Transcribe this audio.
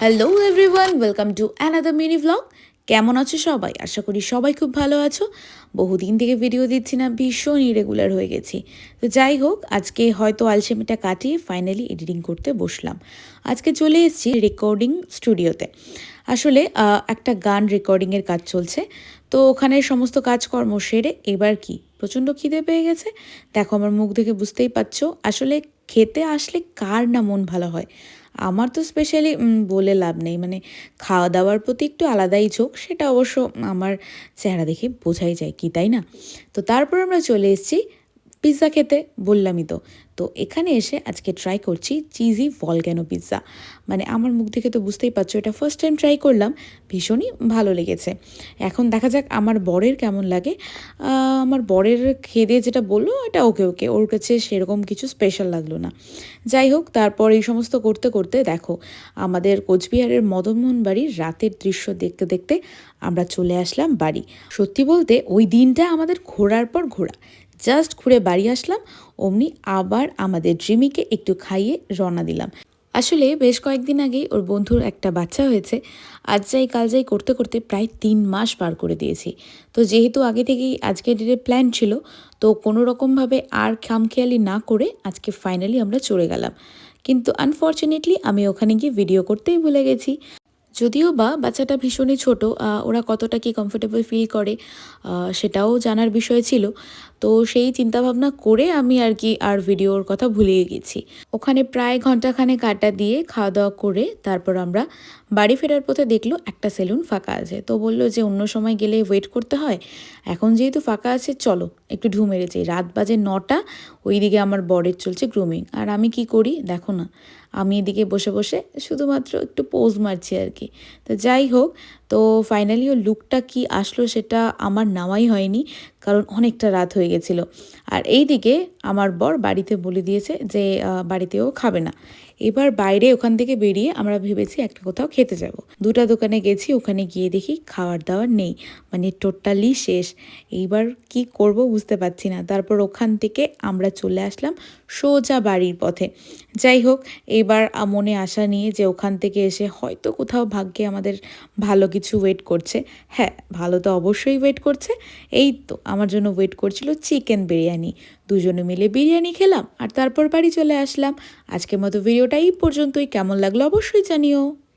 Hello everyone, welcome to another mini vlog. কেমন আছো সবাই? আশা করি সবাই খুব ভালো আছো। বহুদিন থেকে ভিডিও দিচ্ছি না, ভীষণ ইরেগুলার হয়ে গেছি। তো যাই হোক, আজকে হয়তো আলসেমিটা কাটিয়ে ফাইনালি এডিটিং করতে বসলাম। আজকে চলে এসেছি রেকর্ডিং স্টুডিওতে আসলে একটা গান রেকর্ডিংয়ের কাজ চলছে। তো ওখানে সমস্ত কাজকর্ম সেরে এবার কি? প্রচণ্ড খিদে পেয়ে গেছে? দেখো, আমার মুখ দেখে বুঝতেই পারছ। আসলে খেতে আসলে কার না মন ভালো হয়? আমার তো স্পেশালি বলে লাভ নেই। মানে খাওয়া দাওয়ার প্রতি একটু আলাদাই ঝোঁক, সেটা অবশ্য আমার চেহারা দেখে বোঝাই যায় কি, তাই না? তো তারপর আমরা চলে এসেছি পিৎজা খেতে বললামই তো। তো এখানে এসে আজকে ট্রাই করছি চিজি ভলগ্যানো পিৎজা মানে আমার মুখ দেখে তো বুঝতেই পারছ, এটা ফার্স্ট টাইম ট্রাই করলাম, ভীষণই ভালো লেগেছে। এখন দেখা যাক আমার বরের কেমন লাগে। আমার বরের খেদে যেটা বলল, এটা ওকে ওকে ওর কাছে সেরকম কিছু স্পেশাল লাগল না। যাই হোক, তারপর এই সমস্ত করতে করতে দেখো, আমাদের কোচবিহারের মদনমোহন বাড়ির রাতের দৃশ্য দেখতে দেখতে আমরা চলে আসলাম বাড়ি। সত্যি বলতে ওই দিনটা আমাদের ঘোরার পর ঘোরা। জাস্ট ঘুরে বাড়ি আসলাম, অমনি আবার আমাদের ড্রিমিকে একটু খাইয়ে রওনা দিলাম। আসলে বেশ কয়েকদিন আগেই ওর বন্ধুর একটা বাচ্চা হয়েছে, আজ যাই কাল যাই করতে করতে প্রায় তিন মাস পার করে দিয়েছি। তো যেহেতু আগে থেকেই আজকে ডেটের প্ল্যান ছিল, তো কোনো রকমভাবে আর খামখেয়ালি না করে আজকে ফাইনালি আমরা চলে গেলাম। কিন্তু আনফর্চুনেটলি আমি ওখানে গিয়ে ভিডিও করতেই ভুলে গেছি। যদিও বা বাচ্চাটা ভীষণই ছোট ওরা কতটা কি কমফোর্টেবল ফিল করে সেটাও জানার বিষয় ছিল। তো সেই চিন্তাভাবনা করে আমি আর কি আর ভিডিওর কথা ভুলিয়ে গেছি। ওখানে প্রায় ঘন্টাখানে কাটা দিয়ে খাওয়া দাওয়া করে তারপর আমরা বাড়ি ফেরার পথে দেখল একটা সেলুন ফাঁকা আছে। তো বলল যে অন্য সময় গেলে ওয়েট করতে হয়। এখন যেহেতু ফাঁকা আছে, চলো একটু ঢু মেরেছি রাত বাজে নটা, ওইদিকে আমার বরের চলছে গ্রুমিং আর আমি কি করি? দেখো না। আমি এদিকে বসে বসে শুধুমাত্র একটু পোজ মারছি আর কি। তো যাই হোক তো ফাইনালি ও লুকটা কি আসলো সেটা আমার নামাই হয়নি, কারণ অনেকটা রাত হয়ে গেছিল। আর এই দিকে আমার বর বাড়িতে বলে দিয়েছে যে বাড়িতেও খাবে না। এবার বাইরে ওখান থেকে বেরিয়ে আমরা ভেবেছি একটা কোথাও খেতে যাব। দুটা দোকানে গেছি, ওখানে গিয়ে দেখি খাওয়ার দাওয়ার নেই মানে টোটালি শেষ। এইবার কি করব বুঝতে পারছি না। তারপর ওখান থেকে আমরা চলে আসলাম সোজা বাড়ির পথে। যাই হোক, এবার মনে আশা নিয়ে যে ওখান থেকে এসে হয়তো কোথাও ভাগ্যে আমাদের ভালো কিছু ওয়েট করছে। হ্যাঁ ভালো তো অবশ্যই ওয়েট করছে। এই তো, আমার জন্য ওয়েট করছিল চিকেন বিরিয়ানি। দুজনে মিলে বিরিয়ানি খেলাম আর তারপর বাড়ি চলে আসলাম। আজকের মতো ভিডিওটা এই পর্যন্তই। কেমন লাগল অবশ্যই জানিও।